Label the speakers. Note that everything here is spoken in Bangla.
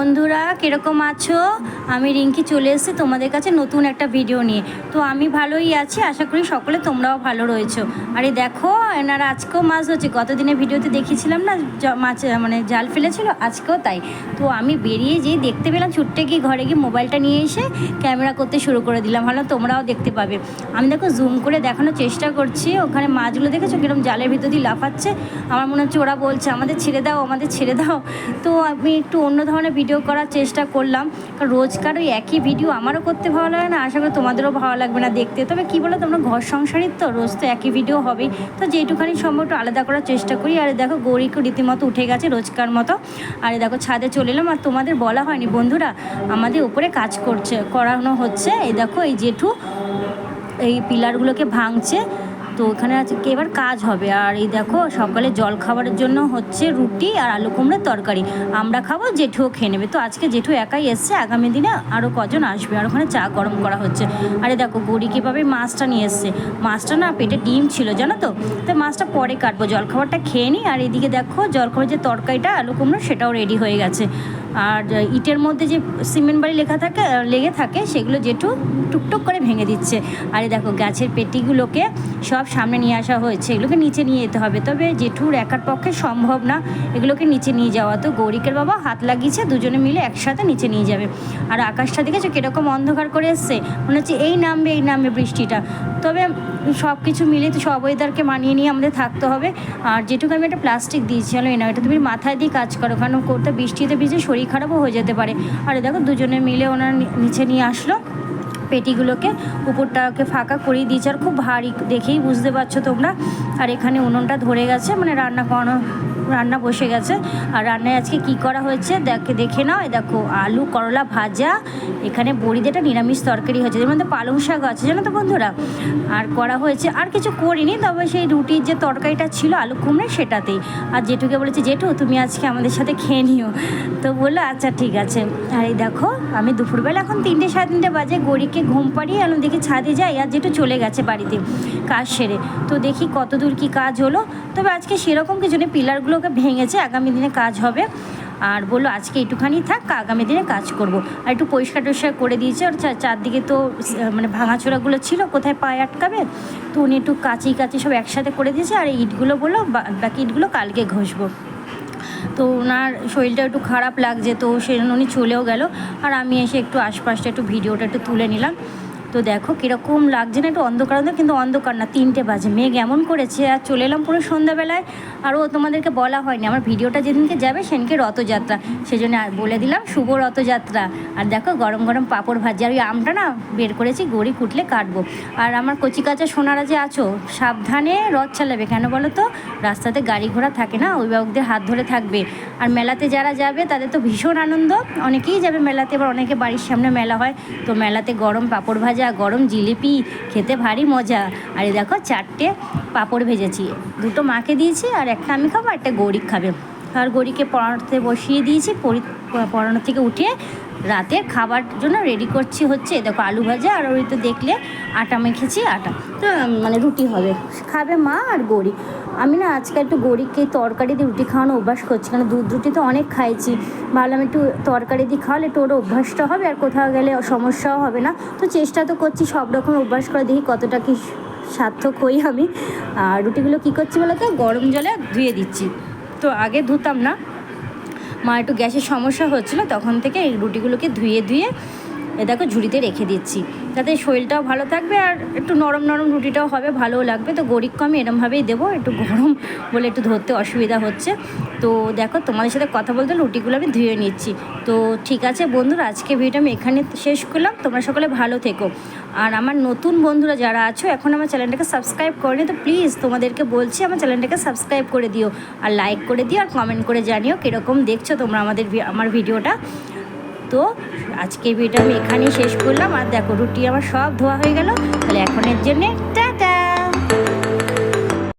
Speaker 1: বন্ধুরা, কীরকম আছো? আমি রিঙ্কি চলে এসেছি তোমাদের কাছে নতুন একটা ভিডিও নিয়ে। তো আমি ভালোই আছি, আশা করি সকলে তোমরাও ভালো রয়েছো। আরে দেখো, এনারা আজকেও মাছ হচ্ছে গতদিনের ভিডিওতে দেখিয়েছিলাম না মাছ মানে জাল ফেলেছিল, আজকেও তাই। তো আমি বেরিয়ে যেই দেখতে পেলাম ছুটতে গিয়ে ঘরে গিয়ে মোবাইলটা নিয়ে এসে ক্যামেরা করতে শুরু করে দিলাম। ভালো, তোমরাও দেখতে পাবে। আমি দেখো জুম করে দেখানোর চেষ্টা করছি। ওখানে মাছগুলো দেখেছ কীরকম জালের ভিতর দিয়ে লাফাচ্ছে? আমার মনে হচ্ছে ওরা বলছে, আমাদের ছেড়ে দাও, আমাদের ছেড়ে দাও। তো আমি একটু অন্য ধরনের ভিডিও করার চেষ্টা করলাম। কারণ রোজকার ওই একই ভিডিও আমারও করতে ভালো লাগে না, আশা করি তোমাদেরও ভালো লাগবে না দেখতে। তবে কী বলো তোমরা ঘর সংসারের তো, রোজ তো একই ভিডিও হবেই। তো যেটুখানি সম্ভব একটু আলাদা করার চেষ্টা করি। আর দেখো গৌরীকে রীতিমতো উঠে গেছে রোজকার মতো। আর দেখো, ছাদে চলে এলাম, আর তোমাদের বলা হয়নি। বন্ধুরা, আমাদের উপরে কাজ করছে, করানো হচ্ছে। এই দেখো, এই জেঠু এই পিলারগুলোকে ভাঙছে। তো ওখানে আছে কি এবার কাজ হবে। আর এই দেখো, সকালে জল খাবারের জন্য হচ্ছে রুটি আর আলু কুমড়োর তরকারি। আমরা খাব জেঠুও খেয়ে নেবে। তো আজকে জেঠু একাই এসছে, আগামী দিনে আরও কজন আসবে। আর ওখানে চা গরম করা হচ্ছে। আরে দেখো গড়ি কীভাবে মাছটা নিয়ে এসছে। মাছটা না পেটে ডিম ছিল, জানো তো? তো মাছটা পরে কাটবো। জলখাবারটা খেয়ে নিই আর এদিকে দেখো জলখাবার যে তরকারিটা, আলু কুমড়ো, সেটাও রেডি হয়ে গেছে। আর ইটের মধ্যে যে সিমেন্ট বাড়ি লেখা থাকে লেগে থাকে, সেগুলো জেঠু টুকটুক করে ভেঙে দিচ্ছে। আরে দেখো, গাছের পেটিগুলোকে সব সামনে নিয়ে আসা হয়েছে, এগুলোকে নিচে নিয়ে যেতে হবে। তবে জেঠুর একার পক্ষে সম্ভব না, এগুলোকে নিচে নিয়ে যাওয়া। তো গৌরিকের বাবা হাত লাগিয়েছে, দুজনে মিলে একসাথে নিচে নিয়ে যাবে। আর আকাশটা দেখেছ কীরকম অন্ধকার করে এসছে? মনে হচ্ছে এই নামবে এই নামবে বৃষ্টিটা। তবে সব কিছু মিলে তো সব ওয়েদারকে মানিয়ে নিয়ে আমাদের থাকতে হবে। আর যেটুকু আমি একটা প্লাস্টিক দিয়েছি হলো না এটা তুমি মাথায় দিয়ে কাজ করো। কারণ করতে বৃষ্টিতে ভিজে শরীর খারাপও হয়ে যেতে পারে। আর দেখো, দুজনে মিলে ওনার নিচে নিয়ে আসলো। পেটিগুলোকে, উপরটাকে ফাঁকা করিয়ে দিয়েছে। আর খুব ভারী, দেখেই বুঝতে পারছ তোমরা। আর এখানে উনুনটা ধরে গেছে মানে রান্না করানো রান্না বসে গেছে। আর রান্নায় আজকে কি করা হয়েছে? দেখে দেখে নাও। দেখো, আলু, করলা ভাজা, এখানে বড়ি যেটা নিরামিষ তরকারি হয়েছে। যেমন পালং শাক আছে, জানো তো বন্ধুরা? আর করা হয়েছে, আর কিছু করিনি, তবে সেই রুটির যে তরকারিটা ছিল, আলু কুমড়ে, সেটাতেই। আর জেঠুকে বলেছে, জেঠু, তুমি আজকে আমাদের সাথে খেয়ে নিও। তো বলল আচ্ছা ঠিক আছে। আর এই দেখো, আমি দুপুরবেলা এখন তিনটে, সাড়ে তিনটে বাজে গড়িকে ঘুম পাড়িয়ে আমি দেখি ছাদে যাই, আর যেটু চলে গেছে বাড়িতে কাজ সেরে। তো দেখি কত দূর কী কাজ হলো। তবে আজকে সেরকম কিছু নেই পিলারগুলোকে ভেঙেছে, আগামী দিনে কাজ হবে। আর বলল, আজকে একটুখানি থাক, আগামী দিনে কাজ করব। আর একটু পরিষ্কার টরিষ্কার করে দিয়েছে আর চারদিকে তো মানে ভাঙাচোরাগুলো ছিল, কোথায় পায়ে আটকাবে? তো উনি একটু কাঁচি কাঁচি সব একসাথে করে দিয়েছে, আর ইটগুলো বলল বাকি ইটগুলো কালকে ঘষবো। তো ওনার শরীরটা একটু খারাপ লাগছে, তো সেই জন্য উনি চলেও গেল। আর আমি এসে একটু আশপাশটা একটু ভিডিওটা একটু তুলে নিলাম। তো দেখো কীরকম লাগছে না, একটু অন্ধকার কিন্তু অন্ধকার না, তিনটে বাজে। মেঘ এমন করেছে, আর চলে এলাম পুরো সন্ধ্যাবেলায়। আর ও তোমাদেরকে বলা হয়নি, আমার ভিডিওটা যেদিনকে যাবে সেদিনকে রথযাত্রা। সেই জন্য আর বলে দিলাম, শুভ রথযাত্রা। আর দেখো গরম গরম পাঁপড় ভাজি আর ওই আমটা না বের করেছি, গড়ি কুটলে কাটবো। আর আমার কচি কাঁচা সোনারা যে আছো, সাবধানে রথ চালাবে, কেন বলো তো? রাস্তাতে গাড়ি ঘোড়া থাকে না, অভিভাবকদের হাত ধরে থাকবে। আর মেলাতে যারা যাবে, তাদের তো ভীষণ আনন্দ, অনেকেই যাবে মেলাতে, এবার অনেকে বাড়ির সামনে মেলা হয়, তো মেলাতে গরম পাঁপড় ভাজা গরম জিলিপি, খেতে ভারী মজা। আর এই দেখো চারটে পাঁপড় ভেজেছি। দুটো মাকে দিয়েছি আর একটা আমি খাব একটা গৌরিক খাবে। আর গৌরীকে পড়াতে বসিয়ে দিয়েছি পড়ানোর পড়ানো থেকে উঠে রাতে খাবার জন্য রেডি করছি হচ্ছে। দেখো আলু ভাজা, আর ওই তো দেখলে আটা মেখেছি, আটা। তো মানে রুটি হবে। খাবে মা আর গৌরী। আমি না আজকে একটু গৌরীকে তরকারি দিয়ে রুটি খাওয়ানো অভ্যাস করছি, কারণ দুধ রুটি তো অনেক খাইছি। ভাবলাম একটু তরকারি দিয়ে খাওয়ালে একটু ওর অভ্যাসটা হবে, আর কোথাও গেলে সমস্যাও হবে না। তো চেষ্টা তো করছি সব রকম অভ্যাস করে দেখি কতটা কি সার্থক হই আমি। আর রুটিগুলো কী করছি বলতো গরম জলে ধুয়ে দিচ্ছি। তো আগে ধুতাম না মা একটু গ্যাসের সমস্যা হচ্ছিল, তখন থেকে এই রুটিগুলোকে ধুয়ে ধুয়ে এ দেখো ঝুড়িতে রেখে দিচ্ছি। যাতে শরীরটাও ভালো থাকবে আর একটু নরম নরম রুটিটাও হবে, ভালোও লাগবে। তো গরিবকে আমি এরমভাবেই দেবো, একটু গরম বলে একটু ধরতে অসুবিধা হচ্ছে। তো দেখো, তোমাদের সাথে কথা বলতে রুটিগুলো আমি ধুয়ে নিচ্ছি। তো ঠিক আছে বন্ধুরা আজকে ভিডিওটা আমি এখানে শেষ করলাম। তোমরা সকলে ভালো থেকো। আর আমার নতুন বন্ধুরা যারা আছো, এখন আমার চ্যানেলটাকে সাবস্ক্রাইব করেনি, তো প্লিজ তোমাদেরকে বলছি, আমার চ্যানেলটাকে সাবস্ক্রাইব করে দিও। আর লাইক করে দিও, আর কমেন্ট করে জানিও কীরকম দেখছ তোমরা আমাদের আমার ভিডিওটা। তো আজকের ভিডিওটা আমি এখানেই শেষ করলাম। আর দেখো, রুটি আমার সব ধোয়া হয়ে গেল। তাহলে এখনের জন্যে, টাটা!